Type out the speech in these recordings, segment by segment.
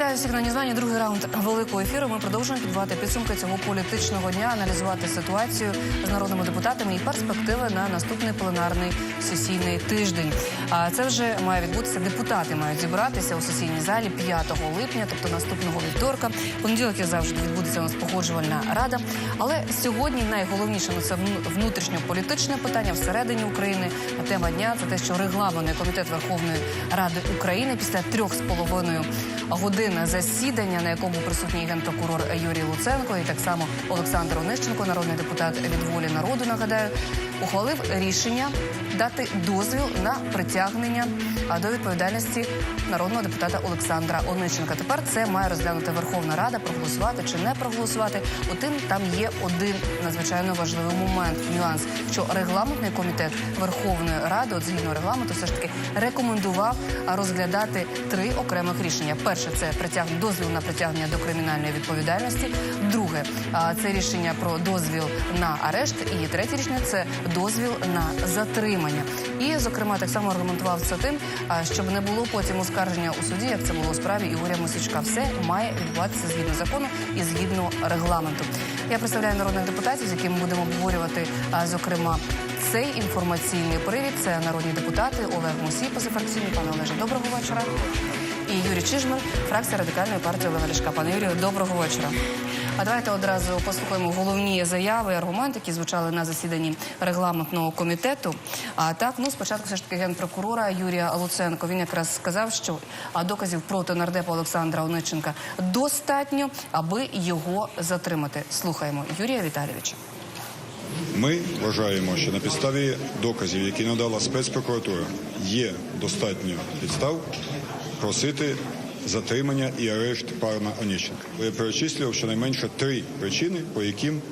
Вітаю всіх на Нізвані. Другий раунд великого ефіру. Ми продовжуємо підбивати підсумки цього політичного дня, аналізувати ситуацію з народними депутатами і перспективи на наступний пленарний сесійний тиждень. А це вже має відбутися. Депутати мають зібратися у сесійній залі 5 липня, тобто наступного вівторка. Понеділок як завжди відбудеться у нас погоджувальна рада. Але сьогодні найголовніше ну, це внутрішньополітичне питання всередині України. А тема дня це те, що регламентний комітет Верховної Ради України після трьох з половиною годин засідання, на якому присутній генпрокурор Юрій Луценко і так само Олександр Онищенко, народний депутат від волі народу, нагадаю, ухвалив рішення дати дозвіл на притягнення до відповідальності народного депутата Олександра Онищенка. Тепер це має розглянути Верховна Рада, проголосувати чи не проголосувати. Утим там є один надзвичайно важливий момент, нюанс, що регламентний комітет Верховної Ради, от згідно регламенту, все ж таки рекомендував розглядати три окремих рішення. Перше це притягнення дозвіл на притягнення до кримінальної відповідальності. Друге це рішення про дозвіл на арешт. І третє рішення це дозвіл на затримання. І зокрема так само аргументував це тим, щоб не було потім оскарження у суді, як це було у справі Ігоря Мосичка. Все має відбуватися згідно закону і згідно регламенту. Я представляю народних депутатів, з якими будемо обговорювати, зокрема. Цей інформаційний привід це народні депутати Олег Мусій, позафракційний пане Олеже. Доброго вечора. І Юрій Чижман, фракція радикальної партії Олега Ляшка. Пане Юрію, доброго вечора. А давайте одразу послухаємо головні заяви, аргументи, які звучали на засіданні регламентного комітету. А так, ну спочатку все ж таки генпрокурора Юрія Луценко. Він якраз сказав, що доказів проти нардепа Олександра Ониченка достатньо, аби його затримати. Слухаємо Юрія Віталійовича. Ми вважаємо, що на підставі доказів, які надала спецпрокуратура, є достатньо підстав просити затримання і арешт пана Онищенка. Я перечислював щонайменше три причини, по яким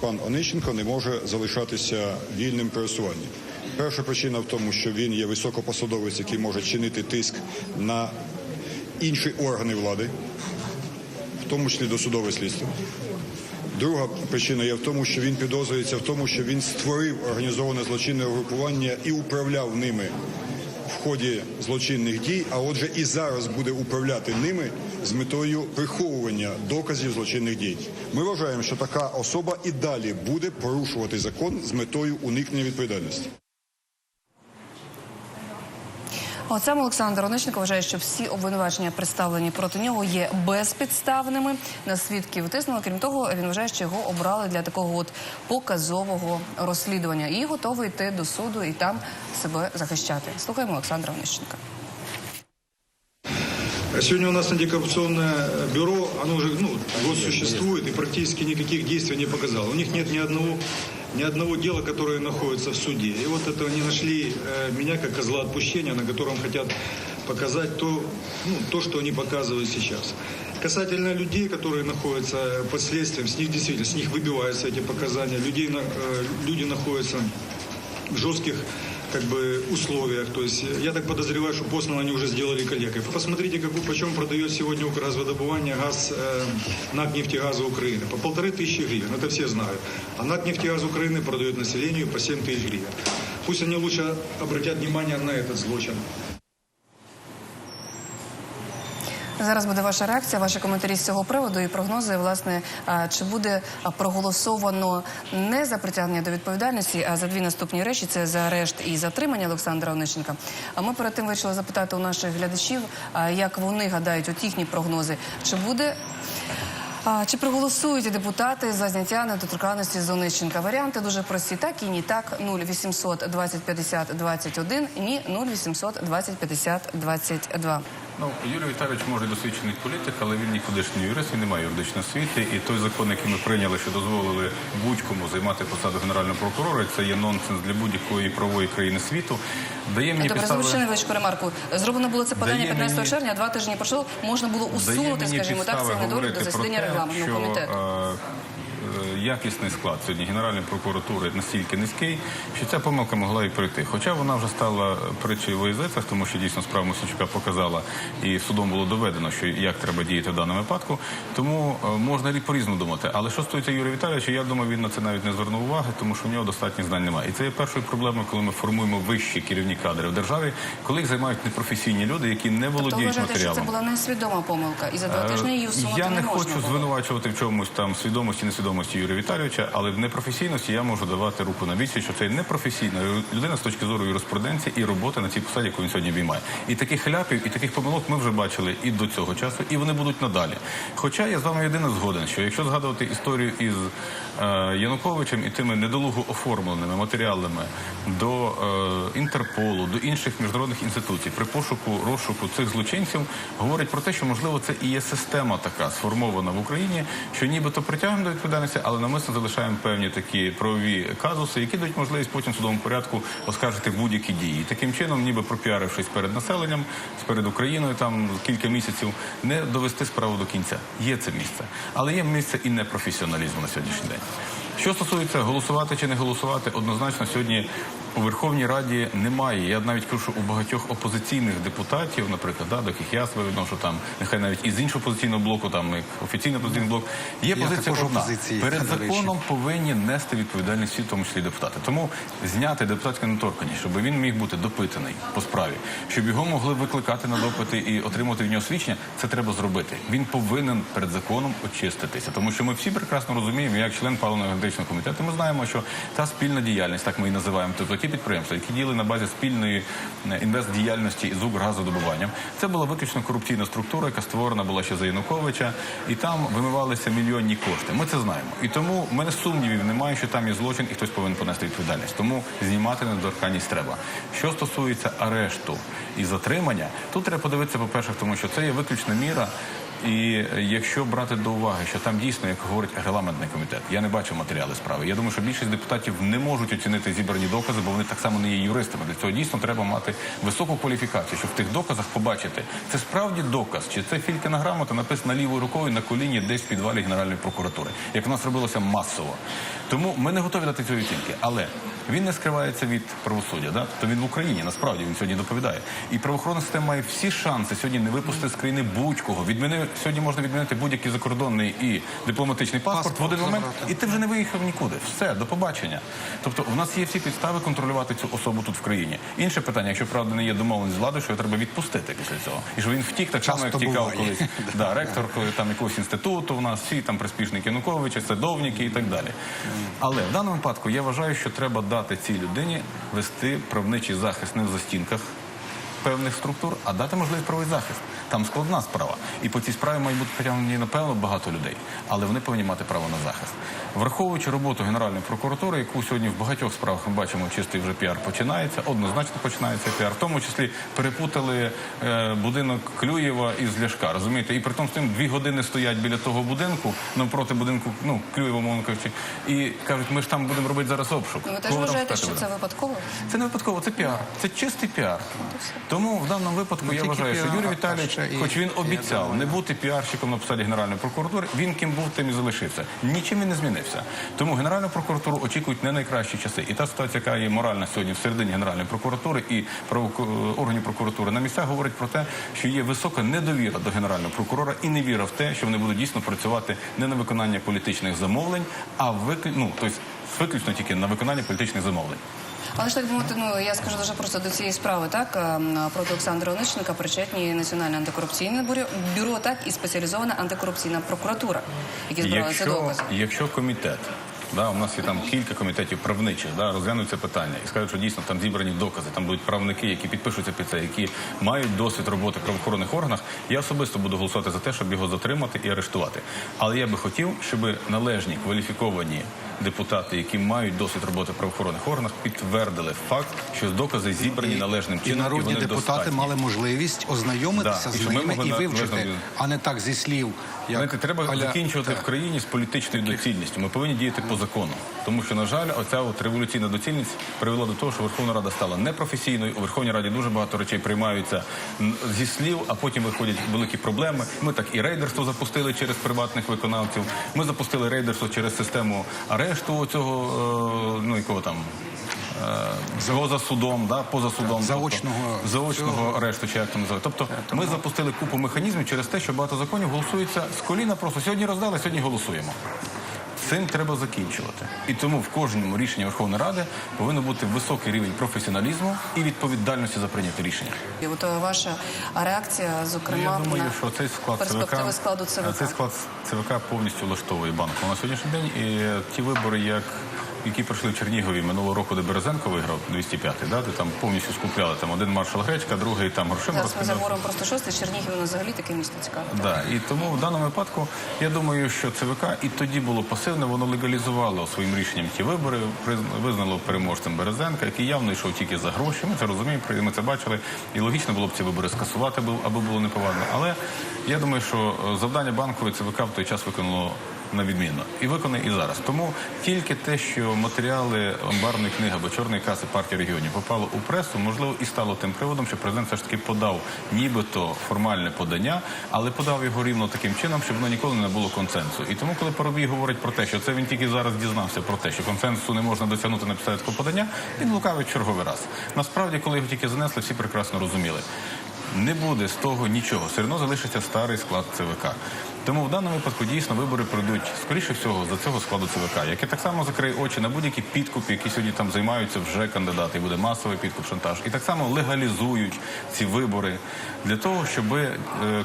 пан Онищенко не може залишатися вільним пересуванням. Перша причина в тому, що він є високопосадовець, який може чинити тиск на інші органи влади, в тому числі досудове слідство. Друга причина є в тому, що він підозрюється в тому, що він створив організоване злочинне угрупування і управляв ними в ході злочинних дій, а отже, і зараз буде управляти ними з метою приховування доказів злочинних дій. Ми вважаємо, що така особа і далі буде порушувати закон з метою уникнення відповідальності. От сам Олександр Онищенко вважає, що всі обвинувачення, представлені проти нього, є безпідставними. На свідків тиснули. Крім того, він вважає, що його обрали для такого от показового розслідування і готовий йти до суду і там себе захищати. Слухаємо Олександра Онищенка. Сегодня у нас антикоррупционное бюро, оно уже ну, год существует и практически никаких действий не показало. У них нет ни одного, ни одного дела, которое находится в суде. И вот это они нашли э, меня как козла отпущения, на котором хотят показать то, ну, то, что они показывают сейчас. Касательно людей, которые находятся под следствием, с них действительно, с них выбиваются эти показания. Людей, на- э, люди находятся в жестких как бы условиях. То есть я так подозреваю, что послано они уже сделали коллегой. Вы посмотрите, какую, почем продает сегодня Укргазводобывание газ э, НАК «Нефтегаза Украины». По полторы тысячи гривен, это все знают. А НАК «Нефтегаз Украины» продает населению по 7 тысяч гривен. Пусть они лучше обратят внимание на этот злочин. Зараз буде ваша реакція, ваші коментарі з цього приводу і прогнози. Власне, чи буде проголосовано не за притягнення до відповідальності, а за дві наступні речі: це за арешт і затримання Олександра Онищенка. А ми перед тим вирішили запитати у наших глядачів, як вони гадають, от їхні прогнози, чи буде. Чи проголосують депутати за зняття недоторканності з Онищенка? Варіанти дуже прості. Так і ні. Так 0800 20 50 21, ні 0800 20 50 22. Ну, Юрій Віталійович може досвідчений політик, але він нікудишній юрист, він не має юридичної освіти. І той закон, який ми прийняли, що дозволили будь-кому займати посаду генерального прокурора, це є нонсенс для будь-якої правової країни світу. Дає мені Добре, підстави... звучить невеличку ремарку. Зроблено було це подання 15 мені- червня, два тижні пройшло. Можна було усунути, скажімо так, цей недолік до засідання регламентного комітету. е, е, якісний склад сьогодні Генеральної прокуратури настільки низький, що ця помилка могла і пройти. Хоча вона вже стала притчею в язицях, тому що дійсно справа Мосійчука показала, і судом було доведено, що як треба діяти в даному випадку. Тому е, можна і по-різному думати. Але що стосується Юрія Віталійовича, я думаю, він на це навіть не звернув уваги, тому що в нього достатньо знань немає. І це є першою проблемою, коли ми формуємо вищі керівні кадри в державі, коли їх займають непрофесійні люди, які не То володіють вважаєте, що матеріалом. це була несвідома помилка, і за два тижні її усунути Е, Я не, можна хочу було? звинувачувати в чомусь там свідомості, несвідомості Юрія Віталійовича, але в непрофесійності я можу давати руку на відсіч, що це непрофесійна людина з точки зору юриспруденції і роботи на цій посаді, яку він сьогодні обіймає. І таких ляпів, і таких помилок ми вже бачили і до цього часу, і вони будуть надалі. Хоча я з вами єдине згоден, що якщо згадувати історію із Януковичем і тими недолуго оформленими матеріалами до е, Інтерполу, до інших міжнародних інституцій при пошуку розшуку цих злочинців, говорить про те, що можливо це і є система така сформована в Україні, що нібито притягнемо до відповідальності, але намисно залишаємо певні такі правові казуси, які дають можливість потім в судовому порядку оскаржити будь-які дії. Таким чином, ніби пропіарившись перед населенням, перед Україною, там кілька місяців, не довести справу до кінця. Є це місце, але є місце і непрофесіоналізму на сьогоднішній день. Що стосується голосувати чи не голосувати, однозначно сьогодні у Верховній Раді немає. Я навіть кажу, що у багатьох опозиційних депутатів, наприклад, да, до яких я себе відношу, там нехай навіть із іншого опозиційного блоку, там як офіційний опозиційний блок, є Я позиція одна. опозиції, перед законом повинні нести відповідальність всі, в тому числі депутати. Тому зняти депутатську недоторканність, щоб він міг бути допитаний по справі, щоб його могли викликати на допити і отримати від нього свідчення, це треба зробити. Він повинен перед законом очиститися, тому що ми всі прекрасно розуміємо, як член паливно-енергетичного комітету, ми знаємо, що та спільна діяльність, так ми її називаємо, тобто ті підприємства, які діяли на базі спільної е, інвестдіяльності із Укргазодобуванням, це була виключно корупційна структура, яка створена була ще за Януковича, і там вимивалися мільйонні кошти. Ми це знаємо. І тому в мене сумнівів немає, що там є злочин і хтось повинен понести відповідальність. Тому знімати недоторканність треба. Що стосується арешту і затримання, тут треба подивитися, по-перше, тому що це є виключна міра. І якщо брати до уваги, що там дійсно, як говорить регламентний комітет, я не бачив матеріали справи. Я думаю, що більшість депутатів не можуть оцінити зібрані докази, бо вони так само не є юристами. Для цього дійсно треба мати високу кваліфікацію, щоб в тих доказах побачити, це справді доказ, чи це фількина грамота написана лівою рукою на коліні десь в підвалі Генеральної прокуратури, як у нас робилося масово. Тому ми не готові дати цієї оцінки, але він не скривається від правосуддя. Да? То він в Україні насправді він сьогодні доповідає. І правоохоронна система має всі шанси сьогодні не випустити з країни будь-кого. Відміни сьогодні можна відмінити будь-який закордонний і дипломатичний паспорт, Паспорт в один момент, і ти вже не виїхав нікуди. Все, до побачення. Тобто, в нас є всі підстави контролювати цю особу тут в країні. Інше питання, якщо правда не є домовленість з владою, що його треба відпустити після цього. І що він втік так само, як буває. колись. Да, ректор там якогось інституту. У нас всі там приспішники Януковича, садовники і так далі. Але в даному випадку я вважаю, що треба дати цій людині вести правничий захист не в застінках певних структур, а дати можливість правовий захист. Там складна справа. І по цій справі мають бути притягнені, напевно, багато людей, але вони повинні мати право на захист. Враховуючи роботу Генеральної прокуратури, яку сьогодні в багатьох справах ми бачимо, чистий вже піар починається, однозначно починається піар. В тому числі перепутали е, будинок Клюєва із Ляшка. Розумієте, і при тому з тим дві години стоять біля того будинку, навпроти будинку, ну Клюєва, мовно кажучи, і кажуть, ми ж там будемо робити зараз обшук. Ну, Ви теж вважаєте, що це випадково? Це не випадково, це піар. Це чистий піар. Тому в даному випадку я тільки вважаю, що Юрій Віталійович, і- хоч він обіцяв думаю- не бути піарщиком на посаді Генеральної прокуратури, він ким був, тим і залишився. Нічим і не змінився. Тому Генеральну прокуратуру очікують не найкращі часи. І та ситуація, яка є моральна сьогодні всередині Генеральної прокуратури і правоко- органів прокуратури на місцях, говорить про те, що є висока недовіра до генерального прокурора і невіра в те, що вони будуть дійсно працювати не на виконання політичних замовлень, а виклю... ну, тобто виключно тільки на виконання політичних замовлень. Але ж так би мовити, ну я скажу дуже просто до цієї справи, так ем, проти Олександра Онищенка причетні Національне антикорупційне бюро, так і спеціалізована антикорупційна прокуратура, які збирали ці Якщо, докази. якщо комітет, да, у нас є там кілька комітетів правничих, да, розглянуть це питання і скажуть, що дійсно там зібрані докази, там будуть правники, які підпишуться під це, які мають досвід роботи в правоохоронних органах, я особисто буду голосувати за те, щоб його затримати і арештувати. Але я би хотів, щоб належні кваліфіковані депутати, які мають досвід роботи в правоохоронних органах, підтвердили факт, що докази зібрані належним І чином народні вони депутати достатні. мали можливість ознайомитися Да, з ними і вивчити, належно- а не так зі слів. Як Знаєте, треба аля- закінчувати Так. в країні з політичною доцільністю. Ми повинні діяти по закону. Тому що, на жаль, оця от революційна доцільність привела до того, що Верховна Рада стала непрофесійною. У Верховній Раді дуже багато речей приймаються зі слів, а потім виходять великі проблеми. Ми так і рейдерство запустили через приватних виконавців. Ми запустили рейдерство через систему арешту цього, е, ну якого там. е, Поза судом, да, поза судом, Заочного тобто, заочного арешту, чи як то називають. Тобто ми запустили купу механізмів через те, що багато законів голосується з коліна. Просто сьогодні роздали, сьогодні голосуємо. Цим треба закінчувати. І тому в кожному рішенні Верховної Ради повинен бути високий рівень професіоналізму і відповідальності за прийняте рішення. І от е, ваша реакція, зокрема, Я думаю, на що цей склад ЦВК, складу ЦВК. цей склад ЦВК повністю влаштовує банку на сьогоднішній день. І е, ті вибори, як які пройшли в Чернігові минулого року, де Березенко виграв 205-й, да, де там повністю скупляли там один маршал Гречка, другий там грошима Зараз ми заговоримо про 106, Чернігів нас взагалі таке місто цікаве. Да, і тому в даному випадку я думаю, що ЦВК і тоді було пасивне, воно легалізувало своїм рішенням ті вибори, визнало переможцем Березенка, який явно йшов тільки за гроші. Ми це розуміємо, ми це бачили. І логічно було б ці вибори скасувати, аби- аби було неповадно. Але я думаю, що е, завдання банкової ЦВК в той час виконало. На відмінно і виконає і зараз. Тому тільки те, що матеріали амбарної книги або чорної каси партії регіонів попало у пресу, можливо, і стало тим приводом, що президент все ж таки подав нібито формальне подання, але подав його рівно таким чином, щоб воно ніколи не було консенсусу. І тому, коли Парубій говорить про те, що це він тільки зараз дізнався про те, що консенсусу не можна досягнути на підставі подання, він лукавить черговий раз. Насправді, коли його тільки занесли, всі прекрасно розуміли. Не буде з того нічого. Все одно залишиться старий склад ЦВК. Тому в даному випадку дійсно вибори пройдуть скоріше всього за цього складу ЦВК, який так само закриє очі на будь-які підкупи, які сьогодні там займаються вже кандидати. І буде масовий підкуп шантаж. І так само легалізують ці вибори для того, щоб е,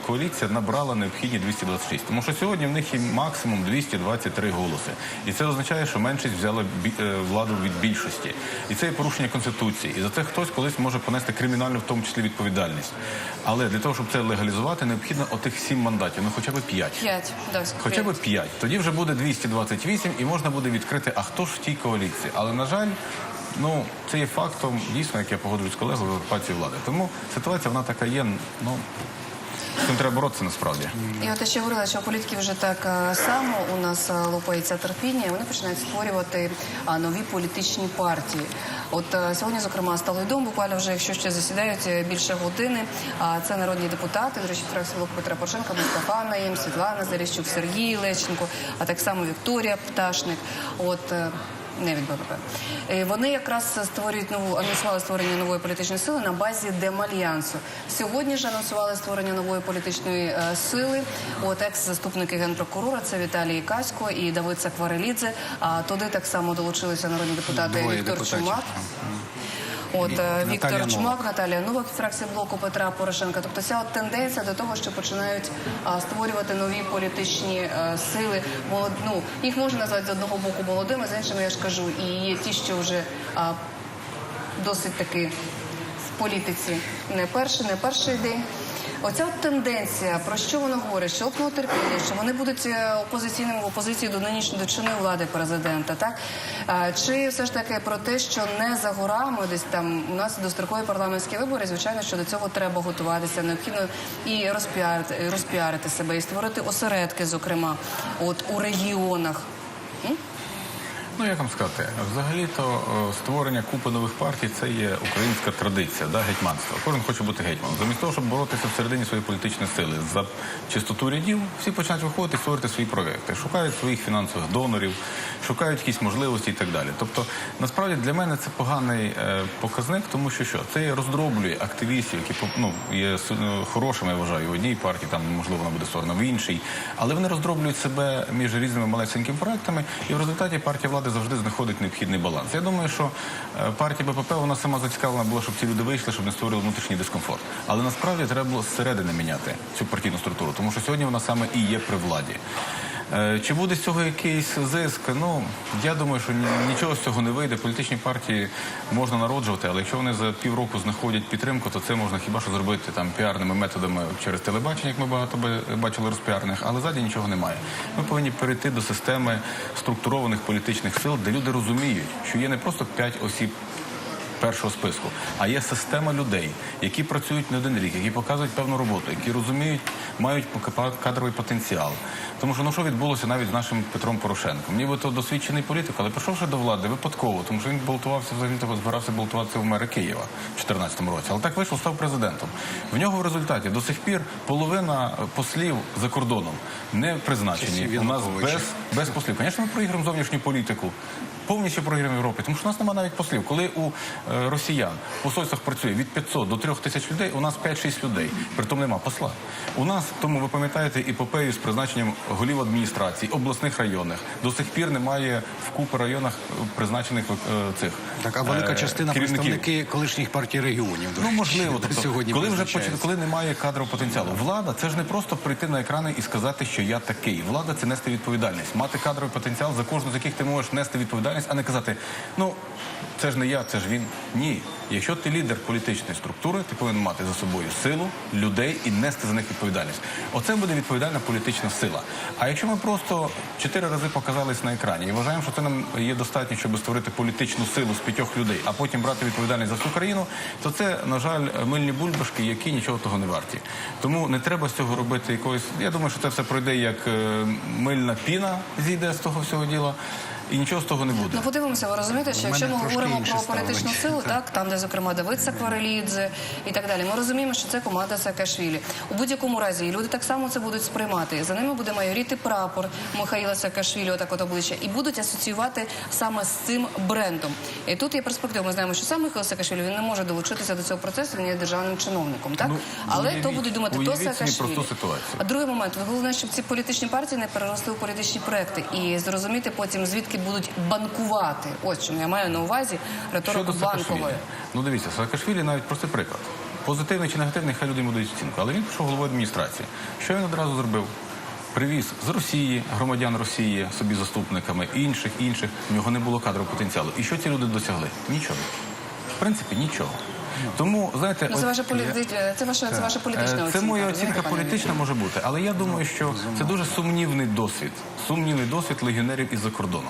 коаліція набрала необхідні 226. Тому що сьогодні в них є максимум 223 голоси. І це означає, що меншість взяла е, владу від більшості. І це є порушення конституції. І за це хтось колись може понести кримінальну, в тому числі відповідальність. Але для того, щоб це легалізувати, необхідно отих сім мандатів, ну хоча б п'ять. П'ять. Да, Хоча б 5. Тоді вже буде 228 і можна буде відкрити, а хто ж в тій коаліції. Але, на жаль, ну, це є фактом, дійсно, як я погоджуюсь з колегою, окупації влади. Тому ситуація вона така є, ну, з цим треба боротися насправді. І от я ще говорила, що у політиків вже так е, само у нас е, лопається терпіння, вони починають створювати нові політичні партії. От е, сьогодні, зокрема, стало відомо, буквально вже якщо ще засідають більше години. А це народні депутати, до речі, фракції блоку Петра Порошенка, Мустафа Наєм, Світлана Заріщук, Сергій Лещенко, а так само Вікторія Пташник. От не від БПП. Е, Вони якраз створюють нову анонсували створення нової політичної сили на базі Демальянсу. Сьогодні ж анонсували створення нової політичної е, сили. От екс-заступники генпрокурора це Віталій Касько і Давид Сакварелідзе. А туди так само долучилися народні депутати Віктор. Чумак. От е, Віктор Чумак, Наталія Новак, фракція блоку Петра Порошенка. Тобто ця от тенденція до того, що починають а, створювати нові політичні е, сили. Молод... Ну, їх можна назвати з одного боку молодими, з іншими я ж кажу, і є ті, що вже а, досить таки в політиці не перший, не перший день. Оця от тенденція, про що вона говорить, що лопнуло терпіння, що вони будуть е, опозиційними в опозиції до нинішньої до чинної влади президента, так? Чи все ж таки про те, що не за горами десь там у нас дострокові парламентські вибори, звичайно, що до цього треба готуватися, необхідно і розпіарити, розпіарити себе, і створити осередки, зокрема, от у регіонах. Ну, як вам сказати, взагалі-то е, створення купи нових партій це є українська традиція, да, гетьманство. Кожен хоче бути гетьманом. Замість того, щоб боротися всередині своєї політичної сили за чистоту рядів, всі починають виходити і створити свої проекти, шукають своїх фінансових донорів, шукають якісь можливості і так далі. Тобто, насправді для мене це поганий е, показник, тому що що це роздроблює активістів, які ну, є ну, хорошими, я вважаю, в одній партії, там можливо вона буде створена в іншій, але вони роздроблюють себе між різними малесенькими проектами, і в результаті партія влади завжди знаходить необхідний баланс. Я думаю, що е, партія БПП вона сама зацікавлена була, щоб ці люди вийшли, щоб не створили внутрішній дискомфорт. Але насправді треба було зсередини міняти цю партійну структуру, тому що сьогодні вона саме і є при владі. Е, Чи буде з цього якийсь зиск? Ну я думаю, що нічого з цього не вийде. Політичні партії можна народжувати, але якщо вони за півроку знаходять підтримку, то це можна хіба що зробити там піарними методами через телебачення, як ми багато бачили розпіарних, але ззаді нічого немає. Ми повинні перейти до системи структурованих політичних сил, де люди розуміють, що є не просто п'ять осіб першого списку, а є система людей, які працюють не один рік, які показують певну роботу, які розуміють, мають кадровий потенціал. Тому що ну що відбулося навіть з нашим Петром Порошенком. Ніби то досвідчений політик, але прийшовши до влади випадково, тому що він балотувався взагалі збирався балотуватися в мери Києва в 2014 році. Але так вийшло, став президентом. В нього в результаті до сих пір половина е, послів за кордоном не призначені. У нас без, без послів. Звісно, ми проіграємо зовнішню політику. Повністю програємо Європі, тому що у нас немає навіть послів. Коли у е, росіян в посольствах працює від 500 до 3 тисяч людей, у нас 5-6 людей. Притом нема посла. У нас, тому ви пам'ятаєте, іпопею з призначенням голів адміністрацій, обласних районах. До сих пір немає в купи районах е, призначених е, цих Так, а велика е, частина керівників. представники колишніх партій регіонів. до Ну можливо, тобто, сьогодні коли вже коли немає кадрового потенціалу. Влада це ж не просто прийти на екрани і сказати, що я такий. Влада це нести відповідальність, мати кадровий потенціал за кожну з яких ти можеш нести відповідальність, а не казати, ну це ж не я, це ж він. Ні. Якщо ти лідер політичної структури, ти повинен мати за собою силу, людей і нести за них відповідальність. Оце буде відповідальна політична сила. А якщо ми просто чотири рази показались на екрані і вважаємо, що це нам є достатньо, щоб створити політичну силу з п'ятьох людей, а потім брати відповідальність за всю країну, то це, на жаль, мильні бульбашки, які нічого того не варті. Тому не треба з цього робити якоїсь. Я думаю, що це все пройде як е, мильна піна зійде з того всього діла, і нічого з того не буде. Ну подивимося, ви розумієте, що якщо ми говоримо про політичну силу, так там, де зокрема Давид Сакварелідзе і так далі, ми розуміємо, що це команда Саакашвілі. У будь-якому разі і люди так само це будуть сприймати. За ними буде майоріти прапор Михаїла Саакашвілі, отак от обличчя, і будуть асоціювати саме з цим брендом. І тут є перспектива. Ми знаємо, що сам Михайло Саакашвілі він не може долучитися до цього процесу, він є державним чиновником. Так Ну, але уявіть- то будуть думати, то Саакашвілі. А другий момент, ви головне, щоб ці політичні партії не переросли у політичні проекти і зрозуміти потім, звідки будуть банкувати. Ось чому я маю на увазі риторику банкової. Ну дивіться, Саакашвілі навіть простий приклад. Позитивний чи негативний, хай люди йому дають оцінку. Але він пішов головою адміністрації. Що він одразу зробив? Привіз з Росії громадян Росії собі заступниками, інших, інших. В нього не було кадрового потенціалу. І що ці люди досягли? Нічого. В принципі, нічого. Тому, знаєте, це ваша політи... це ваша це ваша політична Е, оцінка. Це моя оцінка політична може бути, але я думаю, що це дуже сумнівний досвід. Сумнівний досвід легіонерів із-за кордону.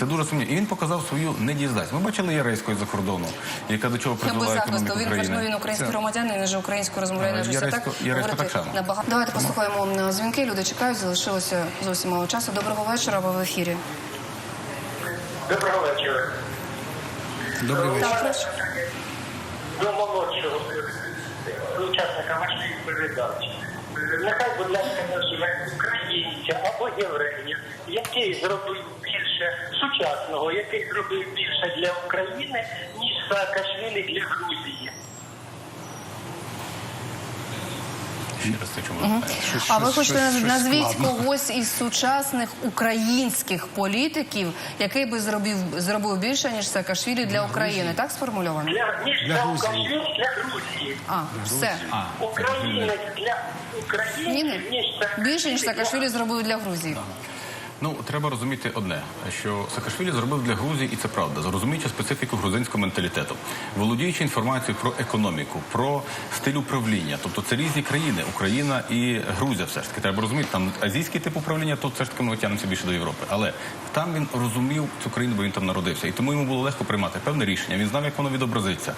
Це дуже сумнівно. І він показав свою недієздатність. Ми бачили Яреську із-за кордону, яка до чого призвела економіку Він країни. кажуть, ну, він український громадянин, він вже українською розмовляє на щось. Так говорити так само. набагато. Давайте послухаємо дзвінки. Люди чекають, залишилося зовсім мало часу. Доброго вечора, ви в ефірі. Доброго вечора. Добрий вечір. До молодшого учасника вашої передачі. Нехай, будь ласка, наживе українця або єврея, який зробив більше сучасного, який зробив більше для України, ніж Саакашвілі для Грузії. Ще раз це чому? А ви хочете назвіть когось із сучасних українських політиків, який би зробив зробив більше ніж Саакашвілі для України? Так сформульовано? Для, Саакашвілі для Грузії. А, все. Українець для України ніж. Більше ніж для Саакашвілі зробив для Грузії. Ну, треба розуміти одне, що Саакашвілі зробив для Грузії, і це правда, розуміючи специфіку грузинського менталітету, володіючи інформацією про економіку, про стиль управління. Тобто це різні країни, Україна і Грузія все ж таки. Треба розуміти, там азійський тип управління, тут все ж таки ми тягнемося більше до Європи. Але там він розумів цю країну, бо він там народився. І тому йому було легко приймати певне рішення. Він знав, як воно відобразиться.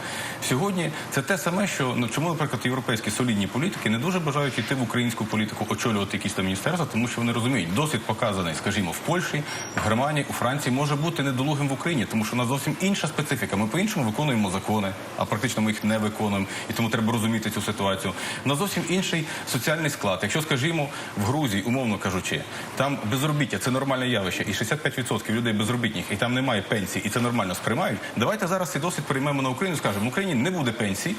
Сьогодні це те саме, що ну, чому, наприклад, європейські солідні політики не дуже бажають йти в українську політику, очолювати якісь там міністерства, тому що вони розуміють, досвід показаний, скажімо, в Польщі, в Германії, у Франції може бути недолугим в Україні, тому що у нас зовсім інша специфіка. Ми по-іншому виконуємо закони, а практично ми їх не виконуємо. І тому треба розуміти цю ситуацію. У нас зовсім інший соціальний склад. Якщо, скажімо, в Грузії, умовно кажучи, там безробіття це нормальне явище, і 65% людей безробітних, і там немає пенсії, і це нормально сприймають. Давайте зараз цей досвід приймемо на Україну. і Скажемо, в Україні не буде пенсій.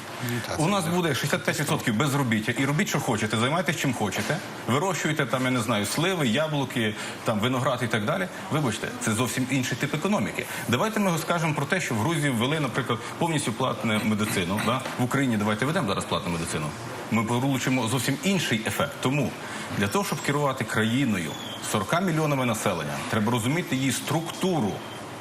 У нас буде 65% безробіття, і робіть, що хочете, займайтесь чим хочете, вирощуйте там, я не знаю, сливи, яблуки, там виноград і так далі. Вибачте, це зовсім інший тип економіки. Давайте ми скажемо про те, що в Грузії ввели, наприклад, повністю платну медицину. Да? В Україні давайте ведемо зараз платну медицину. Ми получимо зовсім інший ефект. Тому для того, щоб керувати країною 40 мільйонами населення, треба розуміти її структуру.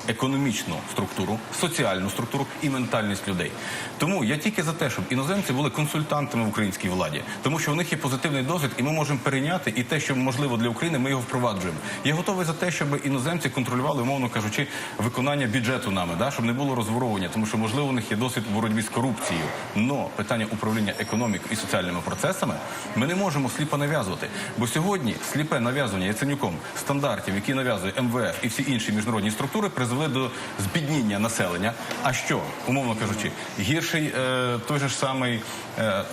Економічну структуру, соціальну структуру і ментальність людей. Тому я тільки за те, щоб іноземці були консультантами в українській владі, тому що у них є позитивний досвід, і ми можемо перейняти і те, що можливо для України, ми його впроваджуємо. Я готовий за те, щоб іноземці контролювали, умовно кажучи, виконання бюджету нами, да, щоб не було розворовування, тому що можливо у них є досвід у боротьбі з корупцією. Но питання управління економікою і соціальними процесами ми не можемо сліпо нав'язувати. Бо сьогодні сліпе нав'язування Яценюком стандартів, які нав'язує МВФ і всі інші міжнародні структури, призвели до збідніння населення. А що, умовно кажучи, гірший е, той же ж самий е, е,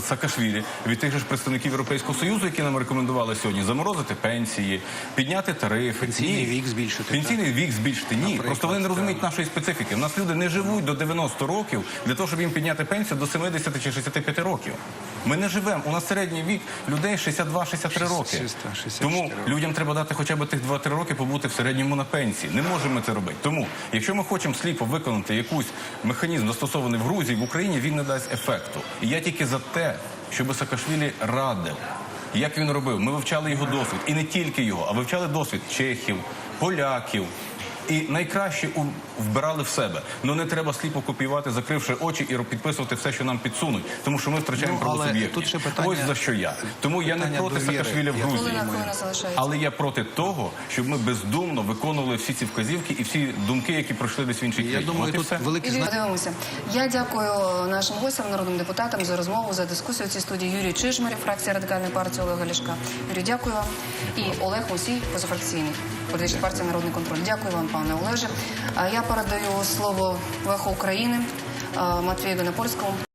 Саакашвілі від тих же ж представників Європейського Союзу, які нам рекомендували сьогодні заморозити пенсії, підняти тарифи, Пенсійний вік збільшити, Пенсійний вік збільшити. Ні, Наприклад, просто вони не розуміють нашої специфіки. У нас люди не живуть до 90 років для того, щоб їм підняти пенсію до 70 чи 65 років. Ми не живемо. У нас середній вік людей 62-63 роки. 64 Тому людям треба дати хоча б тих 2-3 роки побути в середньому на пенсії. Не можемо це робити. Тому, якщо ми хочемо сліпо виконати якийсь механізм, застосований в Грузії, в Україні, він не дасть ефекту. І я тільки за те, щоб Саакашвілі радив. Як він робив? Ми вивчали його досвід, і не тільки його, а вивчали досвід чехів, поляків. І найкраще у- вбирали в себе. Ну не треба сліпо копіювати, закривши очі і підписувати все, що нам підсунуть, тому що ми втрачаємо Ну, але правосуб'єктність. тут ще питання- Ось за що я. Тому я не проти. Саакашвілі в Грузії. Але я проти того, щоб ми бездумно виконували всі ці вказівки і всі думки, які пройшли десь в іншій Я думаю, От і тут все. велике Юрій, подивимося. Я дякую нашим гостям, народним депутатам за розмову, за дискусію. У цій студії Юрій Чижмарів, фракція радикальної партії Олега Ляшка. Юрій, дякую вам. І Олег Мусій, позафракційний, політична партія Народний контроль. Дякую вам, пане Олеже. Я передаю слово Веху України Матвію Бенепольському.